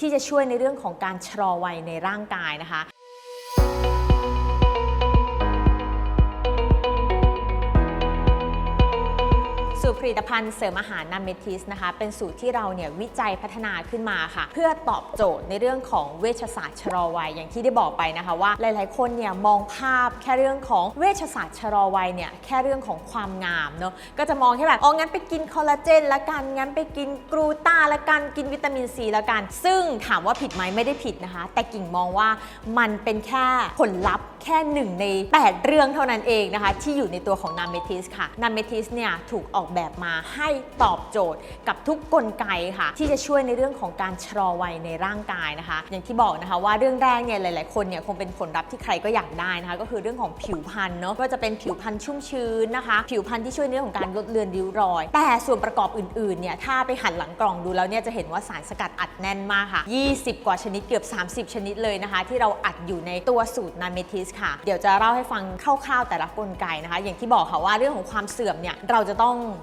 ที่จะช่วยในเรื่องของการชะลอวัยในร่างกายนะคะ สูตรผลิตภัณฑ์เสริมอาหารนาเมทิสนะคะ เป็นสูตรที่เราเนี่ยวิจัยพัฒนาขึ้นมาค่ะ เพื่อตอบโจทย์ในเรื่องของเวชศาสตร์ชะลอวัยอย่างที่ได้บอกไปนะคะว่า หลาย ๆ คนเนี่ยมองภาพแค่เรื่องของเวชศาสตร์ชะลอวัยเนี่ยแค่เรื่องของความงามเนาะก็จะมองแค่แบบอ๋องั้นไปกินคอลลาเจนละกันงั้นไปกินกรูตาละกันกินวิตามินซีละกัน ซึ่งถามว่าผิดไหมไม่ได้ผิดนะคะ แต่กิ่งมองว่ามันเป็นแค่ผลลัพธ์แค่หนึ่งใน 8 เรื่องเท่านั้นเองนะคะที่อยู่ในตัวของนาเมทิสค่ะนาเมทิสเนี่ยถูกออกแบบมาให้ตอบโจทย์กับทุกกลไกค่ะ ที่จะช่วยในเรื่องของการชะลอวัยในร่างกายนะคะ อย่างที่บอกนะคะว่าเรื่องแรกเนี่ยหลาย ๆ คนเนี่ยคงเป็นผลลัพธ์ที่ใครก็อยากได้นะคะ ก็คือเรื่องของผิวพรรณเนาะก็จะเป็นผิวพรรณชุ่มชื้นนะคะ ผิวพรรณที่ช่วยในเรื่องของการลดเลือนริ้วรอย แต่ส่วนประกอบอื่น ๆ เนี่ยถ้าไปหันหลังกล่องดูแล้วเนี่ยจะเห็นว่าสารสกัดอัดแน่นมากค่ะ 20 กว่าชนิดเกือบ 30 ชนิดเลยนะคะ ที่เราอัดอยู่ในตัวสูตรนาเมทิสค่ะ เดี๋ยวจะเล่าให้ฟังคร่าว ๆ แต่ละกลไกนะคะ อย่างที่บอกค่ะว่าเรื่องของความเสื่อมเนี่ยเราจะต้อง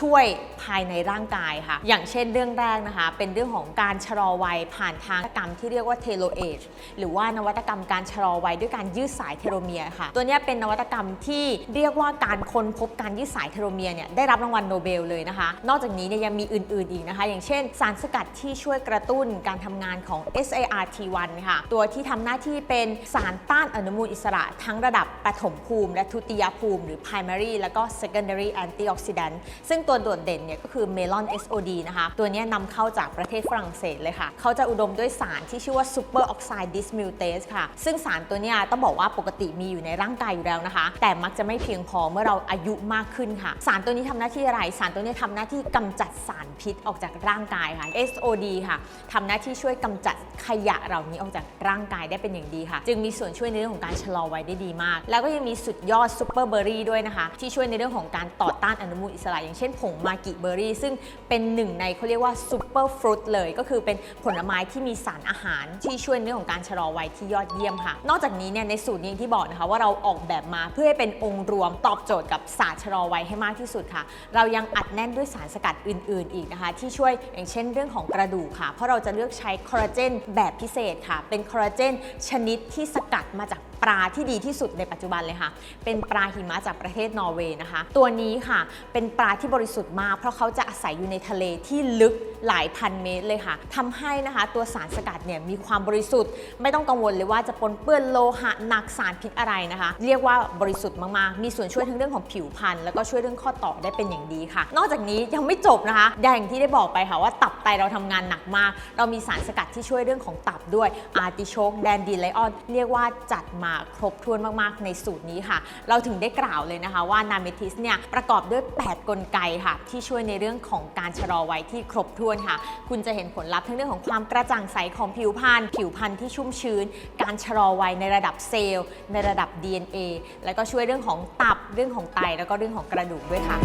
ช่วยภายในร่างกายค่ะ อย่างเช่นเรื่องแรกนะคะ เป็นเรื่องของการชะลอวัยผ่านทางนวัตกรรมที่เรียกว่าเทโลเอจหรือว่านวัตกรรมการชะลอวัยด้วยการยืดสายเทโลเมียร์ค่ะ ตัวนี้เป็นนวัตกรรมที่เรียกว่าการค้นพบการยืดสายเทโลเมียร์เนี่ยได้รับรางวัลโนเบลเลยนะคะ นอกจากนี้เนี่ยยังมีอื่นๆอีกนะคะ อย่างเช่น สารสกัดที่ช่วยกระตุ้นการทำงานของ SART1 ค่ะ ตัวที่ทำหน้าที่เป็นสารต้านอนุมูลอิสระ ทั้งระดับปฐมภูมิ และทุติยภูมิ หรือ primary แล้วก็ secondary antioxidant ซึ่งตัวโดดเด่นเนี่ยก็คือ melon SOD นะคะ ตัวนี้นำเข้าจากประเทศฝรั่งเศสเลยค่ะ เขาจะอุดมด้วยสารที่ชื่อว่า super oxide dismutase ค่ะ ซึ่งสารตัวนี้ต้องบอกว่าปกติมีอยู่ในร่างกายอยู่แล้วนะคะ แต่มักจะไม่เพียงพอเมื่อเราอายุมากขึ้นค่ะ สารตัวนี้ทำหน้าที่อะไร สารตัวนี้ทำหน้าที่กำจัดสารพิษออกจากร่างกายค่ะ SOD ค่ะทำหน้าที่ช่วยกำจัดขยะเหล่านี้ออกจากร่างกายได้เป็นอย่างดีค่ะ จึงมีส่วนช่วยในเรื่องของการชะลอวัยได้ดีมาก แล้วก็ยังมีสุดยอดซูเปอร์เบอร์รี่ด้วยนะคะ ที่ช่วยในเรื่องของการต่อต้านอนุมูลอิสระอย่างเช่นผงมากิเบอร์รี่ ซึ่งเป็นหนึ่งในเขาเรียกว่าซูเปอร์ฟรุตเลย ก็คือเป็นผลไม้ที่มีสารอาหารที่ช่วยในเรื่องของการชะลอวัยที่ยอดเยี่ยมค่ะ นอกจากนี้เนี่ยในสูตรนี้องที่บอกนะคะว่าเราออกแบบมาเพื่อให้เป็นองค์รวมตอบโจทย์กับศาสตร์ชะลอวัยให้มากที่สุดค่ะ เรายังอัดแน่นด้วยสารสกัดอื่น ๆ อีกนะคะ ที่ช่วยอย่างเช่นเรื่องของกระดูกค่ะ เพราะเราจะเลือกใช้คอลลาเจนแบบพิเศษค่ะ เป็นคอลลาเจนชนิดที่สกัดมาจาก ปลาที่ดีที่สุดในปัจจุบันเลยค่ะ เป็นปลาหิมะจากประเทศนอร์เวย์นะคะ ตัวนี้ค่ะเป็นปลาที่บริสุทธิ์มาก เพราะเขาจะอาศัยอยู่ในทะเลที่ลึกหลายพันเมตรเลยค่ะทำให้นะคะตัวสารสกัดเนี่ยมีความบริสุทธิ์ ไม่ต้องกังวลเลยว่าจะปนเปื้อนโลหะหนักสารพิษอะไรนะคะ เรียกว่าบริสุทธิ์มากๆ มีส่วนช่วยทั้งเรื่องของผิวพรรณแล้วก็ช่วยเรื่องข้อต่อได้เป็นอย่างดีค่ะ นอกจากนี้ยังไม่จบนะคะ อย่างที่ได้บอกไปค่ะว่าตับไตเราทำงานหนักมาก เรามีสารสกัดที่ช่วยเรื่องของตับด้วยอาร์ติโชกแดนดีไลออนเรียกว่าจัดมาครบถ้วนมากๆในสูตรนี้ค่ะ เราถึงได้กล่าวเลยนะคะว่านาเมทิสเนี่ยประกอบด้วย 8 กลไกค่ะ ที่ช่วยในเรื่องของการชะลอวัยที่ครบถ้วนค่ะ คุณจะเห็นผลลัพธ์ทั้งเรื่องของความกระจ่างใสของผิวพรรณผิวพรรณที่ชุ่มชื้น การชะลอวัยในระดับเซลล์ ในระดับ DNA แล้วก็ช่วยเรื่องของตับเรื่องของไตแล้วก็เรื่องของกระดูกด้วยค่ะ